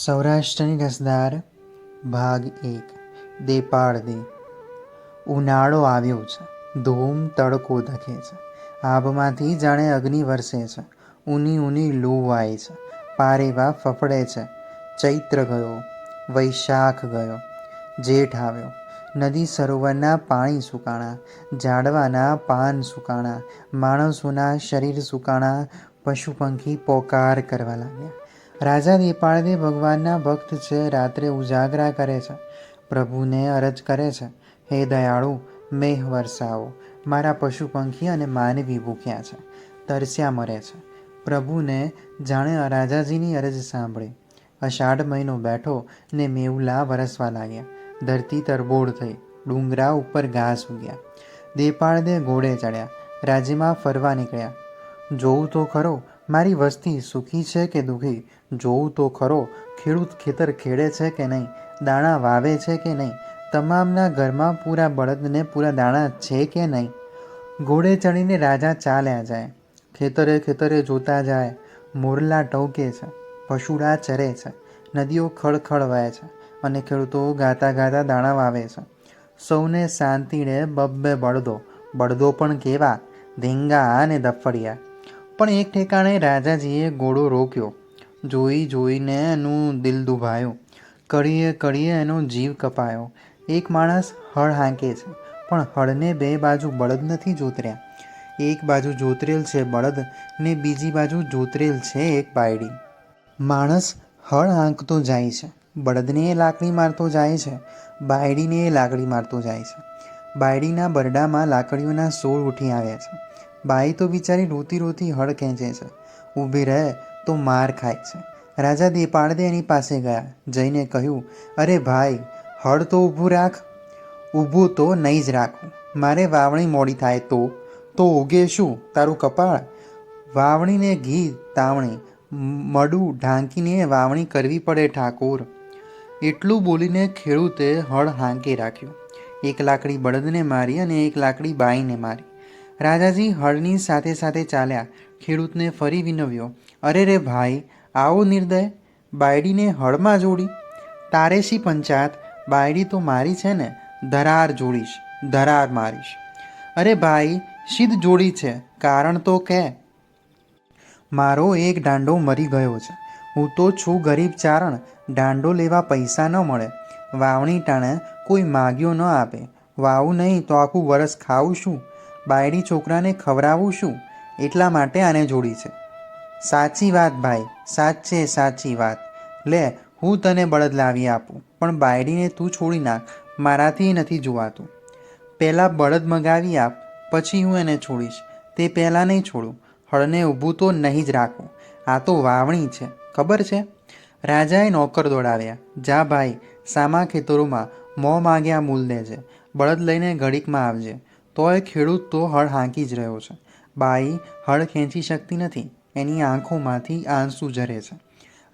સૌરાષ્ટ્રની રસદાર ભાગ એક દેપાળ દે ઉનાળો આવ્યો છે. ધૂમ તડકો ધકે છે. આભમાંથી જાણે અગ્નિ વરસે છે. ઊની ઊની લૂ વાય છે પારેવા ફફડે છે. ચૈત્ર ગયો. વૈશાખ ગયો. જેઠ આવ્યો. નદી સરોવરના પાણી સુકાણા, ઝાડવાના પાન સુકાણા, માણસોના શરીર સુકાણા પશુ પંખી પોકાર કરવા લાગ્યા. રાજા દેપાળદે ભગવાનના ભક્ત છે, રાત્રે ઉજાગરા કરે છે. પ્રભુને અરજ કરે છે, હે દયાળુ મેહ વરસાવો. મારા પશુ પંખી અને માનવી ભૂખ્યા છે. તરસ્યા મરે છે. પ્રભુને જાણે રાજાજીની અરજ સાંભળી. અષાઢ મહિનો બેઠો ને મેવલા વરસવા લાગ્યા. ધરતી તરબોળ થઈ, ડુંગરા ઉપર ઘાસ ઉગ્યા. દેપાળદે ઘોડે ચડ્યા, રાજ્યમાં ફરવા નીકળ્યા. જોવું તો ખરો મારી વસ્તી સુખી છે કે દુઃખી? જોવું તો ખરો, ખેડૂત ખેતર ખેડે છે કે નહીં? દાણા વાવે છે કે નહીં? તમામના ઘરમાં પૂરા બળદને પૂરા દાણા છે કે નહીં? ઘોડે ચડીને રાજા ચાલ્યા જાય, ખેતરે ખેતરે જોતા જાય, મોરલા ટવકે છે, પશુડા ચરે છે, નદીઓ ખળખળ વહે છે અને ખેડૂતો ગાતા ગાતા દાણા વાવે છે. સૌને શાંતિને બબ્બે બળદો બળદો પણ કેવા? ધીંગા અને દફડિયા પણ એક ઠેકાણે રાજાજીએ ઘોડો રોક્યો. જોઈ જોઈને એનું દિલ દુભાયું. કડીએ કડીએ એનો જીવ કપાયો. એક માણસ હળ હાંકે છે, પણ હળને બે બાજુ બળદ નથી જોતર્યા. એક બાજુ જોતરેલ છે બળદ ને બીજી બાજુ જોતરેલ છે એક બાયડી. માણસ હળ હાંકતો જાય છે, બળદને એ લાકડી મારતો જાય છે, બાયડીને એ લાકડી મારતો જાય છે. બાયડીના બરડામાં લાકડીઓના સોળ ઉઠી આવ્યા છે. બાઈ તો બિચારી રોતી રોતી હળ ખેંચે છે. ઊભી રહે તો માર ખાય છે. રાજા દેપાળદે એની પાસે ગયા. જઈને કહ્યું, અરે ભાઈ, હળ તો ઊભું રાખ. ઊભું તો નહીં જ રાખું. મારે વાવણી મોડી થાય તો. તો ઉગે શું? તારું કપાળ? વાવણીને ઘી, તાવણી. મડું ઢાંકીને વાવણી કરવી પડે ઠાકોર. એટલું બોલીને ખેડૂતે હળ હાંકી રાખ્યું. એક લાકડી બળદને મારી અને એક લાકડી બાઈને મારી. રાજાજી હળની સાથે સાથે ચાલ્યા. ખેડૂતને ફરી વિનવ્યો, અરે રે ભાઈ, આવો નિર્દય, બાયડીને હળમાં જોડી. તારેશી પંચાયત, બાયડી તો મારી છે ને, ધરાર જોડીશ, ધરાર મારીશ. અરે ભાઈ સિદ્ધ જોડી છે, કારણ તો કે મારો એક દાંડો મરી ગયો છે. હું તો છું ગરીબ ચારણ, દાંડો લેવા પૈસા ન મળે. વાવણી ટાણે કોઈ માગ્યો ન આપે. વાવું નહીં તો આખું વરસ ખાવું શું બાયડી છોકરાને ખવડાવું શું? એટલા માટે આને જોડી છે. સાચી વાત ભાઈ, સાચે સાચી વાત. લે, હું તને બળદ લાવી આપું, પણ બાયડીને તું છોડી નાખ, મારાથી નથી જોવાતું. પહેલાં બળદ મગાવી આપ, પછી હું એને છોડીશ. તે પહેલાં નહીં છોડું, હળને ઊભું તો નહીં જ રાખું. આ તો વાવણી છે, ખબર છે? રાજાએ નોકર દોડાવ્યા. જા ભાઈ, સામા ખેતરોમાં, મોં માગ્યા મૂલ દેજે. બળદ લઈને ઘડીકમાં આવજે. તોય ખેડૂત તો હળ હાંકી જ રહ્યો છે. બાઈ, હળ ખેંચી શકતી નથી. એની આંખોમાંથી આંસુ ઝરે છે.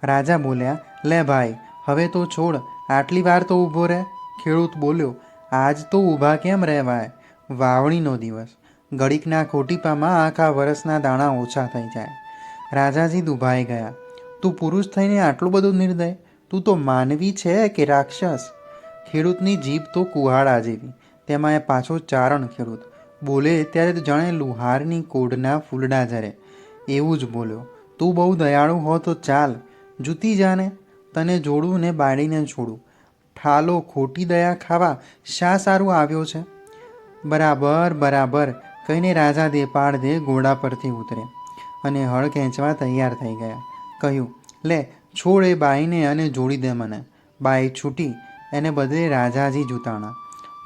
રાજા બોલ્યા, લે ભાઈ, હવે તો છોડ, આટલી વાર તો ઊભો રહે. ખેડૂત બોલ્યો, આજ તો ઊભા કેમ રહેવાય? વાવણીનો દિવસ. ગળીકના ખોટીપામાં આખા વરસના દાણા ઓછા થઈ જાય. રાજાજી દુભાઈ ગયા, તું પુરુષ થઈને આટલું બધું નિર્દય? તું તો માનવી છે કે રાક્ષસ? ખેડૂતની જીભ તો કુહાડા જેવી. તેમાં એ પાછો ચારણ ખેડૂત. બોલે, ત્યારે તો જાણે લુહારની કોડના ફૂલડા ઝરે. એવું જ બોલ્યો. તું બહુ દયાળુ હો તો ચાલ, જૂતી જાને, તને જોડું ને બાળીને છોડું ઠાલો ખોટી દયા ખાવા શા સારું આવ્યો છે? બરાબર બરાબર. કહીને રાજા દેપાળ દે ઘોડા પરથી ઉતરે અને હળ ખેંચવા તૈયાર થઈ ગયા. કહ્યું, લે, છોડ એ બાઈને અને જોડી દે મને. બાઈ છૂટી, એને બદલે રાજાજી જૂતાણા.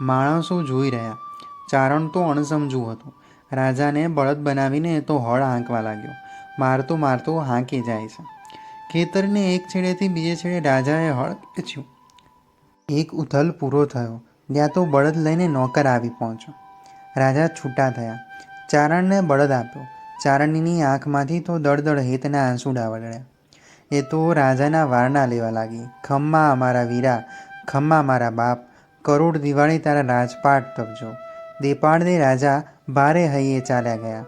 માણસો જોઈ રહ્યા. ચારણ તો અણસમજું હતું. રાજાને બળદ બનાવીને તો હળ હાંકવા લાગ્યો. મારતો મારતો હાંકી જાય છે. ખેતરને એક છેડેથી બીજે છેડે રાજાએ હળ ખેંચ્યું. એક ઉથલ પૂરો થયો. ત્યાં તો બળદ લઈને નોકર આવી પહોંચ્યો. રાજા છૂટા થયા. ચારણને બળદ આપ્યો. ચારણની આંખમાંથી તો દળદળ હેતના આંસુડા વળ્યા એ તો રાજાના વારણા લેવા લાગી. ખમ્મા અમારા વીરા, ખમ્મા મારા બાપ કરોડ દિવાળી તારા રાજપાટ તપજો દેપાળને રાજા ભારે હૈયે ચાલ્યા ગયા.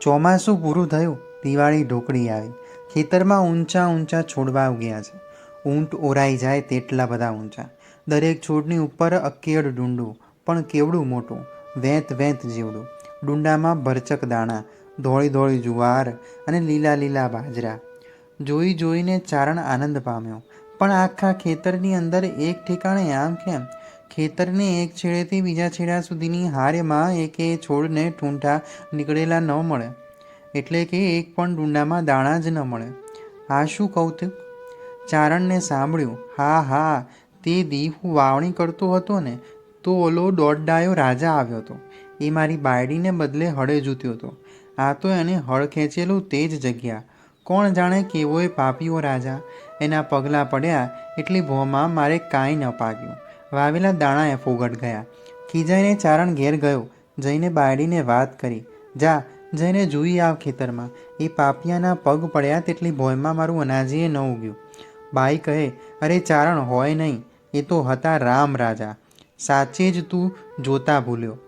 ચોમાસું પૂરું થયું, દિવાળી ઢોકળી આવી. ખેતરમાં ઊંચા ઊંચા છોડવા ઉગ્યા છે. ઊંટ ઓરાઈ જાય તેટલા બધા ઊંચા. દરેક છોડની ઉપર અકેડ ડુંડું, પણ કેવડું મોટું? વેંત વેંત જેવડું. ડુંડામાં ભરચક દાણા, ધોળી ધોળી જુવાર અને લીલા લીલા બાજરા. જોઈ જોઈને ચારણ આનંદ પામ્યો. પણ આખા ખેતરની અંદર એક ઠેકાણે આમ કેમ? ખેતરને એક છેડેથી બીજા છેડા સુધીની હારેમાં એકે છોડને ઠૂંઠા નીકળેલા ન મળે. એટલે કે એક પણ ડુંડામાં દાણા જ ન મળે. આ શું કૌતુક? ચારણને સાંભળ્યું, હા હા, તે દી હું વાવણી કરતો હતો ને, તો ઓલો દોડડાયો રાજા આવ્યો હતો. એ મારી બાયડીને બદલે હળે જૂત્યો હતો. આ તો એને હળ ખેંચેલું તે જ જગ્યા. કોણ જાણે કેવોએ પાપીઓ રાજા. એના પગલાં પડ્યા, એટલી ભોમાં મારે કાંઈ ન પાક્યું વાવેલા દાણાએ ફોગટ ગયા. ખીજાઈને ચારણ ઘેર ગયો. જઈને બાયડીને વાત કરી. જા, જઈને જોઈ આવ ખેતરમાં. એ પાપિયાના પગ પડ્યા તેટલી ભોયમાં મારું અનાજીએ ન ઉગ્યું. બાઈ કહે, અરે, ચારણ હોય નહીં. એ તો હતા રામ રાજા. સાચે જ તું જોતા ભૂલ્યો.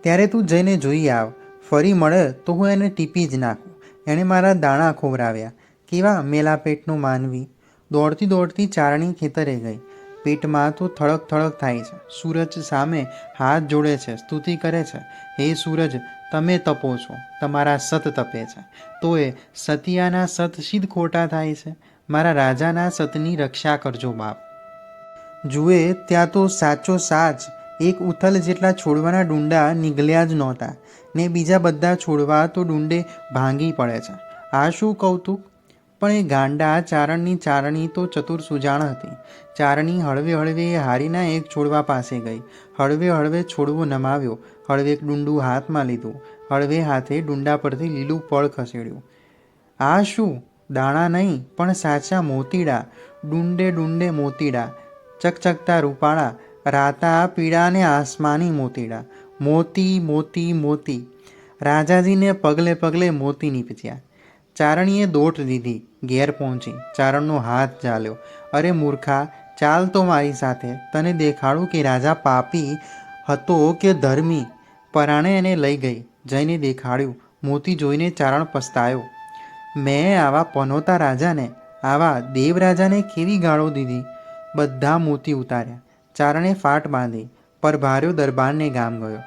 ત્યારે તું જઈને જોઈ આવ. ફરી મળે તો હું એને ટીપી જ નાખું. એણે મારા દાણા ખોવરાવ્યા કેવા? મેલાપેટનું માનવી. દોડતી દોડતી ચારણી ખેતરે ગઈ. પેટમાં તો થળક થળક થાય છે. સૂરજ સામે હાથ જોડે છે, સ્તુતિ કરે છે. હે સૂરજ, તમે તપો છો, તમારા સત તપે છે. તો એ સતિયાના સત સિદ્ધ ખોટા થાય છે. મારા રાજાના સતની રક્ષા કરજો બાપ. જુએ, ત્યાં તો સાચો સાચ એક ઉથલ જેટલા છોડવાના ડુંડા નીકળ્યા જ નહોતા. ને બીજા બધા છોડવા તો ડુંડે ભાંગી પડે છે. આ શું કૌતુક? પણ એ ગાંડા ચારણની ચારણી તો ચતુર સુજાણ હતી. ચારણી હળવે હળવે એ હારીના એક છોડવા પાસે ગઈ. હળવે હળવે છોડવો નમાવ્યો. હળવે ડુંડું હાથમાં લીધું. હળવે હાથે ડુંડા પરથી લીલું પળ ખસેડ્યું. આ શું? દાણા નહીં, પણ સાચા મોતીડા. ડુંડે ડુંડે મોતીડા. ચકચકતા રૂપાળા. રાતા પીળા ને આસમાની મોતીડા. મોતી મોતી મોતી. રાજાજીને પગલે પગલે મોતી નીપજ્યા. ચારણીએ દોટ દીધી ઘેર પહોંચી. ચારણનો હાથ ચાલ્યો. અરે મૂર્ખા, ચાલ તો મારી સાથે. તને દેખાડું કે રાજા પાપી હતો કે ધર્મી. પરાણે એને લઈ ગઈ. જઈને દેખાડ્યું. મોતી જોઈને ચારણ પસ્તાયો. મેં આવા પનોતા રાજાને, આવા દેવરાજાને કેવી ગાળો દીધી? બધા મોતી ઉતાર્યા. ચારણે ફાટ બાંધી. પર ભાર્યો દરબારને ગામ ગયો.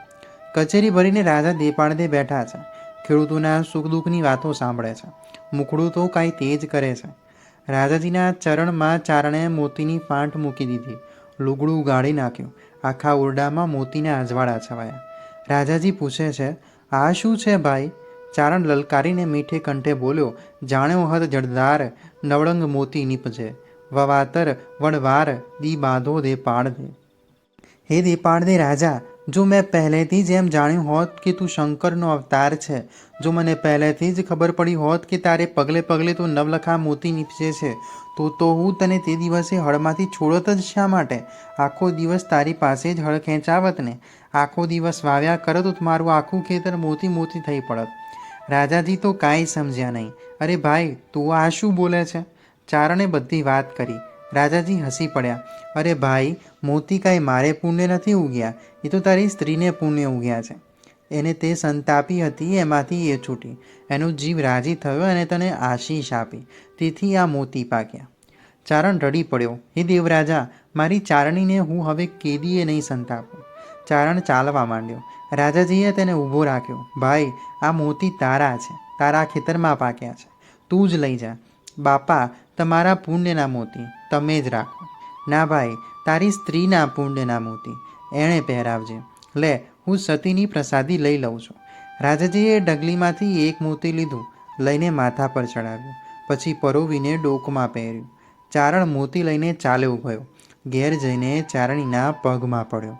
કચેરી ભરીને રાજા દેપાળદે બેઠા છે ખેડૂતોના સુખ દુઃખની વાતો સાંભળે છે. મુખડું તો કાંઈ તેજ કરે છે. રાજાજીના ચરણમાં ચારણે મોતીની ફાંટ મૂકી દીધી. લુગડું ગાળી નાખ્યું. આખા ઓરડામાં મોતીના અજવાળા છવાયા. રાજાજી પૂછે છે, આ શું છે ભાઈ? ચારણ લલકારીને મીઠે કંઠે બોલ્યો, જાણ્યો હત જળદાર નવળંગ મોતી નીપજે. વવાતર વણવાર દી બાંધો દે પાડ દે હે દેપાળ દે રાજા જો મેં પહેલેથી જ એમ જાણ્યું હોત કે તું શંકરનો અવતાર છે, જો મને પહેલેથી જ ખબર પડી હોત કે તારે પગલે પગલે તો નવલખા મોતી નીપજે છે, તો તો હું તને તે દિવસે હળમાંથી છોડત જ શા માટે? આખો દિવસ તારી પાસે જ હળ ખેંચાવત ને? આખો દિવસ વાવ્યા કરત તો મારું આખું ખેતર મોતી મોતી થઈ પડત. રાજાજી તો કાંઈ સમજ્યા નહીં. અરે ભાઈ, તું આ શું બોલે છે? ચારણે બધી વાત કરી. રાજાજી હસી પડ્યા. અરે ભાઈ મોતી કાંઈ મારે પુણ્ય નથી ઉગ્યા. એ તો તારી સ્ત્રીને પુણ્ય ઉગ્યા છે. એને તે સંતાપી હતી, એમાંથી એ છૂટી. એનો જીવ રાજી થયો અને તને આશીષ આપી. તેથી આ મોતી પાક્યા. ચારણ રડી પડ્યો. હે દેવરાજા, મારી ચારણીને હું હવે કેદીએ નહીં સંતાપું. ચારણ ચાલવા માંડ્યો. રાજાજીએ તેને ઊભો રાખ્યો. ભાઈ, આ મોતી તારા છે. તારા ખેતરમાં પાક્યા છે. તું જ લઈ જા. બાપા તમારા પુણ્યના મોતી, તમે જ રાખો. ના ભાઈ, તારી સ્ત્રીના પુણ્યના મોતી, એણે પહેરાવજે. લે, હું સતીની પ્રસાદી લઈ લઉં છું. રાજાજીએ ડગલીમાંથી એક મોતી લીધું, લઈને માથા પર ચડાવ્યું. પછી પરોવીને ડોકમાં પહેર્યું. ચારણ મોતી લઈને ચાલ્યો ગયો ઘેર જઈને ચારણીના પગમાં પડ્યો.